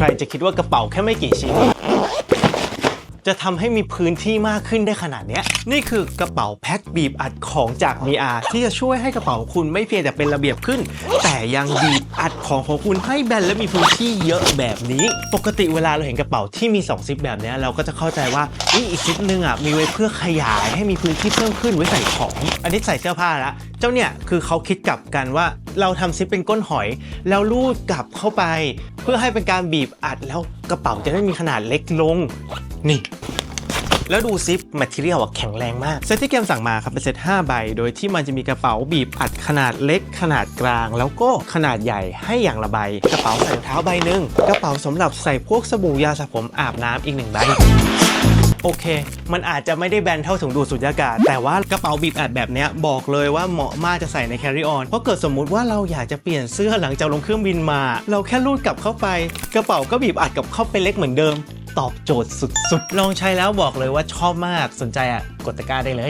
ครจะคิดว่ากระเป๋าแค่ไม่กี่ชิ้น จะทำให้มีพื้นที่มากขึ้นได้ขนาดเนี้ย นี่คือกระเป๋าแพ็คบีบอัดของจาก VR ที่จะช่วยให้กระเป๋าคุณไม่เพียงแต่เป็นระเบียบขึ้น แต่ยังบีบอัดของของคุณให้แบนและมีพื้นที่เยอะแบบนี้ ปกติเวลาเราเห็นกระเป๋าที่มี2ซิปแบบเนี้ยเราก็จะเข้าใจว่าอีอีกซิปหนึงอะมีไว้เพื่อขยายให้มีพื้นที่เพิ่มขึ้นไว้ใส่ของ อันนี้ใส่เสื้อผ้าละเจ้าเนี่ยคือเขาคิดกลับกันว่าเราทำซิปเป็นก้นหอย แล้วลูดกลับเข้าไป เพื่อให้เป็นการบีบอัดแล้วกระเป๋าจะได้มีขนาดเล็กลง นี่ แล้วดูซิปแมทเทียลแข็งแรงมาก เซตที่เกมสั่งมาครับเป็นเซต5ใบ โดยที่มันจะมีกระเป๋าบีบอัดขนาดเล็ก ขนาดกลาง แล้วก็ขนาดใหญ่ให้อย่างละใบ กระเป๋าใส่รองเท้าใบหนึ่งกระเป๋าสำหรับใส่พวกสบู่ยาสระผมอาบน้ำอีกหนึ่งใบ โอเค มันอาจจะไม่ได้แบนเท่าถุงดูดสุญญากาศ แต่ว่ากระเป๋าบีบอัดแบบนี้บอกเลยว่าเหมาะมากจะใส่ใน carry on เพราะเกิดสมมุติว่าเราอยากจะเปลี่ยนเสื้อหลังจากลงเครื่องบินมา เราแค่รูดกลับเข้าไป กระเป๋าก็บีบอัดกลับเข้าไปเล็กเหมือนเดิม ตอบโจทย์สุดๆ ลองใช้แล้วบอกเลยว่าชอบมากสนใจอะกดตะกร้าได้เลย